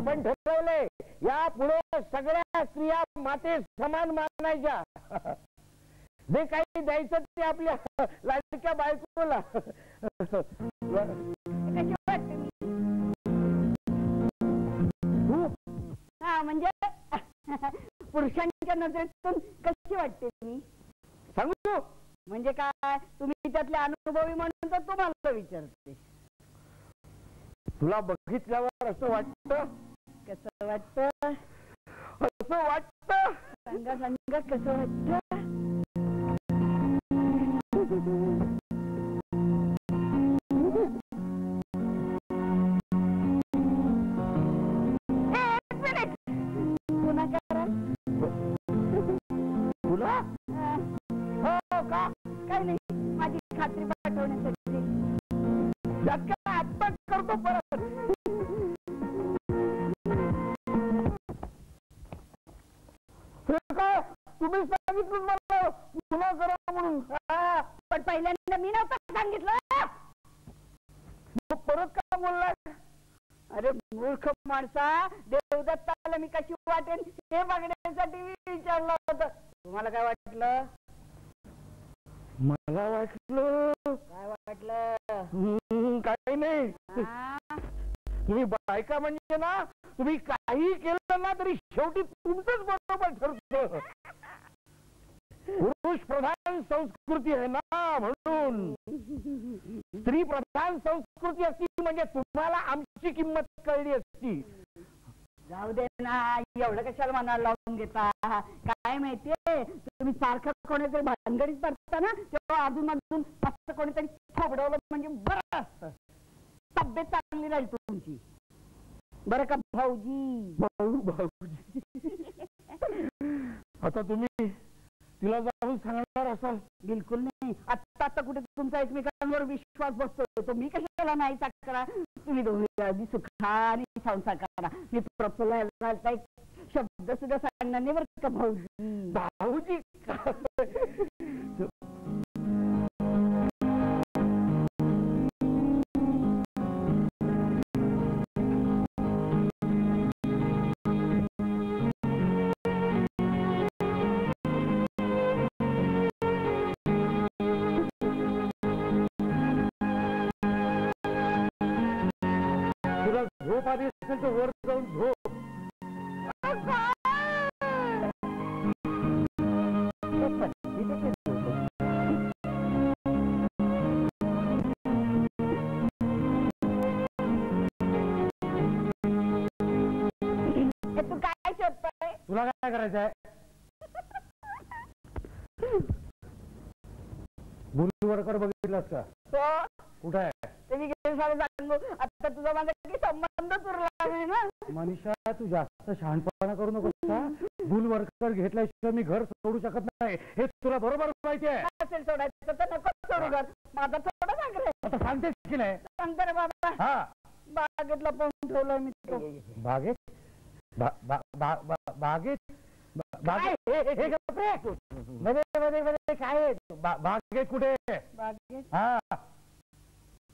आपण ठरवलंय या पुढे सगळ्या स्त्रिया माते समान मानायच्या. जे काही द्यायचं ते आपल्या लाडक्या बायकोला. हा म्हणजे पुरुषांच्या नजरेतून कशी वाटते मी सांगू? म्हणजे काय? तुम्ही त्यातले अनुभवी म्हणून तर तुम्हाला विचारते. तुला बघितल्यावर असं वाटतं? कसं वाटतं? असं वाटतं? सांगा सांगा कसं वाटतं. पुन्हा करा. तुला हा, का? काही नाही. माझी खात्री पाठवण्यासाठी. काय आत्ता करतो परत. पहिल्यांदा मी नव्हतं सांगितलं. मग परत का बोललाय अरे मूर्ख माणसा देवदत्ताला मी कशी वाटेन हे बघण्यासाठी विचारलं होतं. तुम्हाला काय वाटलं? मला वाटलं. काय वाटलं? काही नाही? तुम्ही बायका म्हणजे ना तुम्ही काही केलं ना तरी शेवटी तुमचंच बरोबर ठरत. पुरुष प्रधान संस्कृती आहे ना म्हणून. स्त्री प्रधान संस्कृती असती म्हणजे तुम्हाला आमची किंमत कळली असती. जाऊ दे ना एवढं कशाला मनाला लावून घेता? काय माहितीये तुम्ही सारखं कोणीतरी भानगडीत पडता ना तेव्हा अजून अजून फक्त कोणीतरी थोबडवलं म्हणजे बरं असतं. तब्येत चांगली राहील तुमची. बरं का भाऊजी? भाऊ भाऊजी. आता तुम्ही तिला जाऊन सांगणार असाल बिलकुल नाही. आत्ता आता कुठे तुमचा एकमेकांवर विश्वास बसतो तो मी कशाला नाही करा तुम्ही दोन्ही अगदी सुखाने संसार करा मी प्रफुल्लाला एक शब्द सुद्धा सांगणार नाही बरं का भाऊजी असेल तर वर जाऊन झोप. हे तू काय शोधतोय तुला काय करायचं आहे गुरुवरकर बघितलास का? तो कुठं आहे? सांगू आता तुझा माझा काही संबंधच उरला नाही ना? मनीषा तू जास्त शहाणपणा करू नको का गुलवरकर घेतल्याशिवाय मी घर सोडू शकत नाही. हे तुला बरोबर माहिती आहे. असेल सोडायचं तर नको सोडू घर. माझा थोडा सांग रे आता सांगतेस की नाही? सांगतो रे बाबा. हा. बागेतला पाहून ठेवलाय मी तो. बागेत? बागेत? बागेत? काय? बागेत कुठे? बागेत? हा.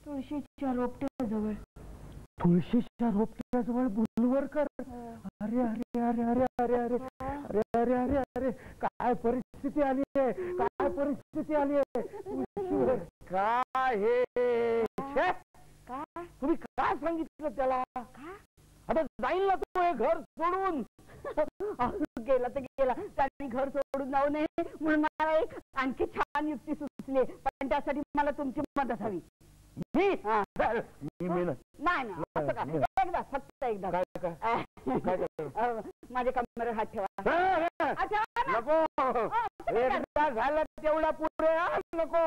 तुळशीच्या रोपट्याजवळ तुळशीच्या रोपट्याजवळ बुलवरकर अरे अरे अरे अरे अरे अरे अरे अरे अरे अरे काय परिस्थिती आली आहे काय परिस्थिती आली आहे तुळशीवर काय हे तुम्ही काय सांगितलं त्याला आता जाईल ना तो हे घर सोडून गेला तर गेला त्यांनी घर सोडून जाऊ नये म्हणून मला एक आणखी छान युक्ती सुचली पण त्यासाठी मला तुमची मदत हवी मी? हा. मी मेन नाही ना असं नाही. एकदा फक्त एकदा. काय काय? काय माझ्या कमरेवर हात ठेवा. हा, हा. हा, ना. नको. हा, असं काय एकदा झालं तेवढा पुरे हा, नको.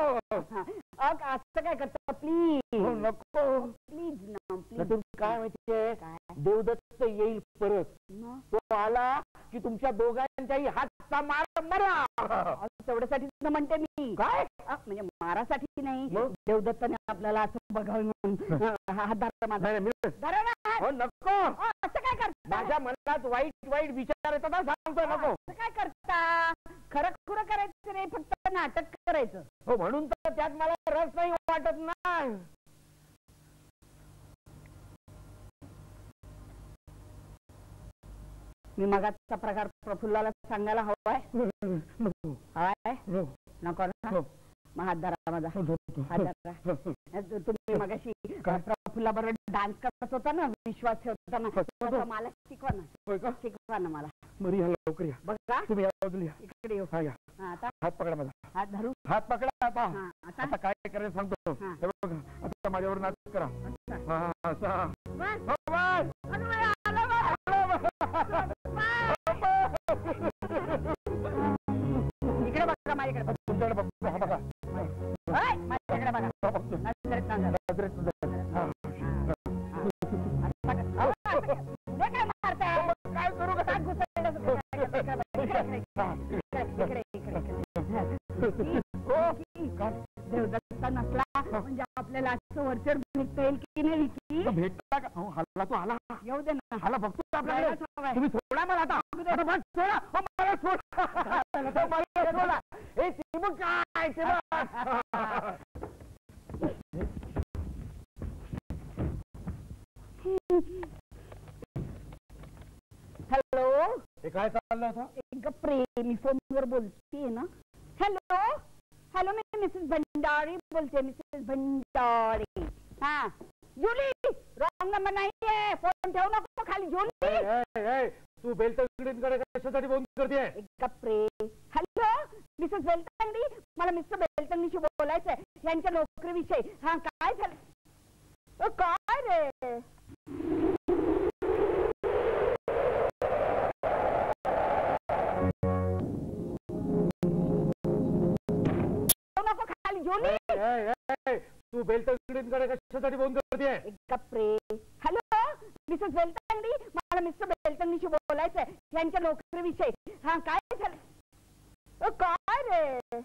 हा, अग, असं काय करता? प्लीज हो, नको. प्लीज ना प्लीज काय माहितीये काय? देवदत्त येईल परत. मग? तो आला की तुमच्या दोघांच्याही हातचा मार मरा. तेवढ्यासाठी तर म्हणते मी. काय? म्हणजे मारासाठी नाही. मग? देवदत्ताने आपल्याला असं बघावं म्हणून अह, हात धरा माझा. नाही, मी धरा ना हात. हो नको. असं काय करता? माझ्या मनात वाईट वाईट विचार येतात ना, सांगतोय नको. असं काय करता? खरं खुरं करायचं नाही फक्त नाटक करायचं. हो म्हणून तर त्यात मला रस नाही वाटत ना. मी मगाचा प्रकार प्रफुल्लाला सांगायला हवाय. हवाय. नको ना. मग हात धरा माझा. हात धरा. तुम्ही मगाशी प्रफुल्ला बरोबर डान्स करत होता ना विश्वास ठेवताना तसं मला शिकवा ना. शिकवा ना मला. बरी या लवकर या. बघा तुम्ही इकडे येऊ. हात पकडा माझा. हात धरू? हात पकडा आता. आता? काय करायचं सांगतो. आपल्याला असं भेटता येईल की नाही विकी? तो भेटला का? हो, हल्ला तो आला. येऊ दे ना. आला बघतो हवाय. तुम्ही सोडा मला आता. सोडा. मला सोडा. मला सोडा. हे चिमूक काय? हॅलो? हे काय चाललं आता? एक प्रेम फोनवर बोलतीये ना. हॅलो मी मिसेस भंडारी बोलते हैं मिसेस भंडारी। हा जुली रॉंग नंबर नाहीये फ़ोन ठेवू नको खाली जुली तू बेलतकडे कशासाठी फ़ोन करते कपरे हॅलो मिसेस बेलतंडी मला मिस्टर बेलतंडीशी बोलायचंय यांच्या नोकरीविषयी हा काय झालं काय रे तू बेलतकडे कशासाठी फोन करते? कपरे हॅलो मिसेस बेलतंडी मला मिस्टर बेलतंडीशी बोलायचंय. यांच्या नोकरीविषयी. हा काय झालं? काय रे?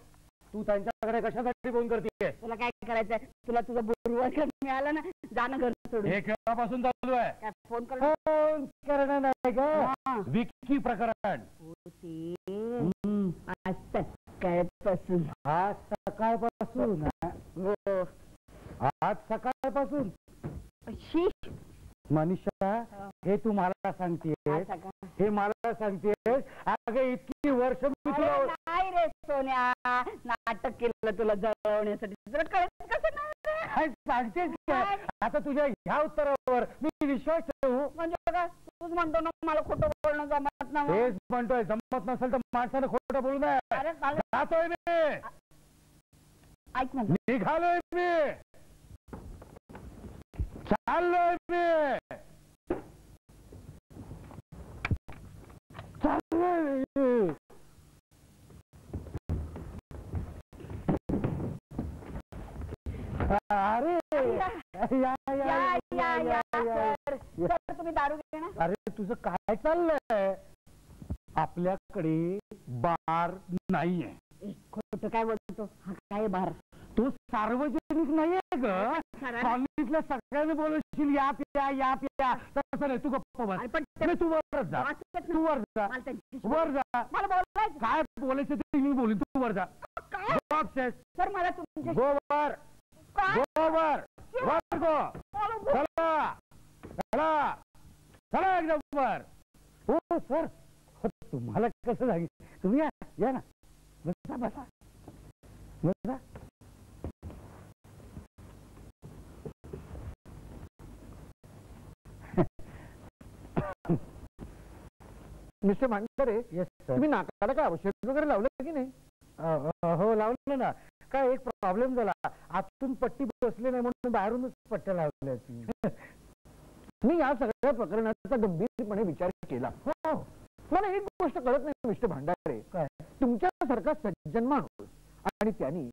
तू त्यांच्याकडे कशासाठी फोन करते तुला काय करायचंय? तुला तुझं बुरवर्ग मिळालं ना? जाणं घर सोडून. हे केव्हापासून चालू आहे? फोन फोन करणं? नाही हा. विकी प्रकरण. आज सकाळपासून. आज सकाळपासून. आज सकाळपासून. मनीषा हे. तू मला सकाळ हे मला सांगतेस अगं इतकी वर्ष मी तुला नाही रे सोन्या नाटक केलं तुला जळवण्यासाठी. तुला कळत कसं नाही सांगतेस आता तुझ्या ह्या उत्तरावर मी विश्वास ठेवू? म्हणजे बघा तूच म्हणतो ना मला खोटं बोलणं जमत नाही हेच म्हणतोय जमत नसेल तर माणसानं खोटं बोलू नये. जातोय मी. ऐक ना निघालोय मी. चाललोय मी चाललोय. अरे या या या या या या. सर सर तुम्ही दारू घेणार अरे तुझं काय चाललंय आपल्याकडे बार नाहीये खोटं काय बोलतो हा काय बार सार्वजनिक नाहीये ग. खरं? कॉलनीतल्या सगळ्यांनी बोलशील या पिया या पिया. तसं नाही तू गप्प बस. पण नाही, तू वर जा. तू वर जा. वर जा. मला बोलायचं. काय बोलायचं ते मी बोलीन. तू वर जा. सर मला Go वर. वर. वर गो चला. चला. चला एकदम वर. हो सर. हो, तुम्हाला कसं लागेल तुम्ही या या ना. बसा बसा. बसा. मिस्टर भांडारे येस तुम्ही नाकाला काय औषध वगैरे लावलं की नाही? हो लावलं ना. काय एक प्रॉब्लेम झाला. आतून पट्टी बसली नाही म्हणून बाहेरूनच पट्ट्या लावल्या मी या सगळ्या प्रकरणाचा गंभीरपणे विचार केला. हो. मला एक गोष्ट कळत नाही मिस्टर भांडारे. तुमच्यासारखा सज्जन माणूस आणि त्यांनी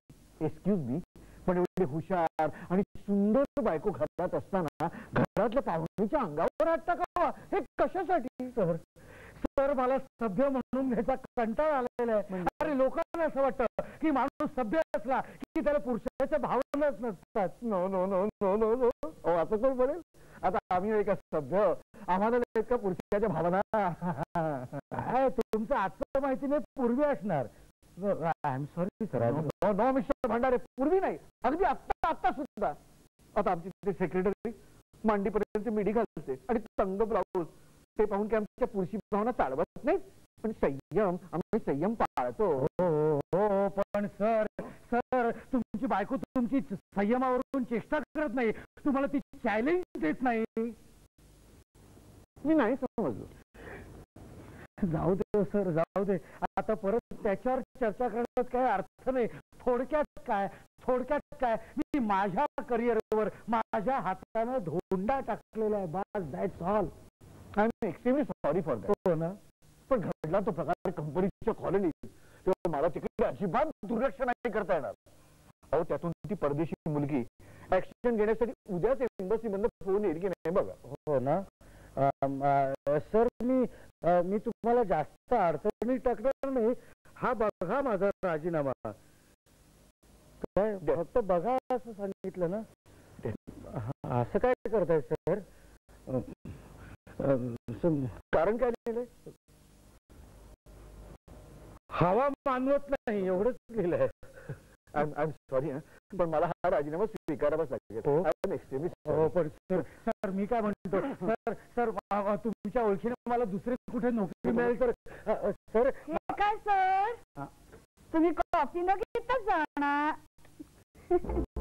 एक्सक्यूज मी पण एवढे हुशार आणि सुंदर बायको घरात असताना घरातल्या पाहुणीच्या अंगावर हात टाकावा. हे कशासाठी? सर सर मला सभ्य म्हणून घ्यायचा कंटाळा आलेला आहे. अरे लोकांना असं वाटतं की माणूस सभ्य असला की त्याला पुरुषाच्या भावनाच नसतात. No no no no no no असं कोण बनेल आता आम्ही एका सभ्य. आम्हाला का पुरुषाच्या भावना? तुमचं आजचं माहिती नाही पूर्वी असणार. I am sorry sir no mister Bhandare. पूर्वी नाही. अगदी आत्ता आत्ता सुद्धा. आता आमची सेक्रेटरी मांडीपर्यंत मिडी घालते आणि तंग ब्लाऊज ते पाहून की आमच्या पुरुषी भावना चालवत नाही पण संयम आम्ही संयम पाळतो. हो हो पण सर सर तुमची बायको तुमची संयमावरून चेष्टा करत नाही. तुम्हाला ती चॅलेंज देत नाही. मी नाही समजलो. जाऊ दे सर जाऊ दे. आता परत त्याच्यावर चर्चा करण्यात काय अर्थ नाही. थोडक्यात काय? थोडक्यात काय? मी माझ्या करिअरवर माझ्या हातानं धोंडा टाकलेला आहे. बास that's all I am extremely sorry for that हो ना. पण घडला तो प्रकार कंपनीच्या कॉलनीत तेव्हा मला तिकडे अजिबात दुर्लक्ष नाही करता येणार. अहो त्यातून ती परदेशी मुलगी ऍक्शन घेण्यासाठी उद्याच एम्बसी मधनं फोन येईल की नाही बघा. हो ना. सर मी मी तुम्हाला जास्त अडचणी टाकणार नाही. हा बघा माझा राजीनामा. काय फक्त बघा असं सांगितलं ना? असं काय करताय सर? कारण काय लिहिलंय? हवा मानवत नाही एवढंच लिहिलंय. आय एम सॉरी पण मला हा राजीनामा स्वीकारावाच लागेल. हो. पण सर सर मी काय म्हणतो? सर सर तुमच्या ओळखीने मला दुसरी कुठे नोकरी मिळेल तर सर हे काय सर? हा. तुम्ही कॉफी न घेता जाणार?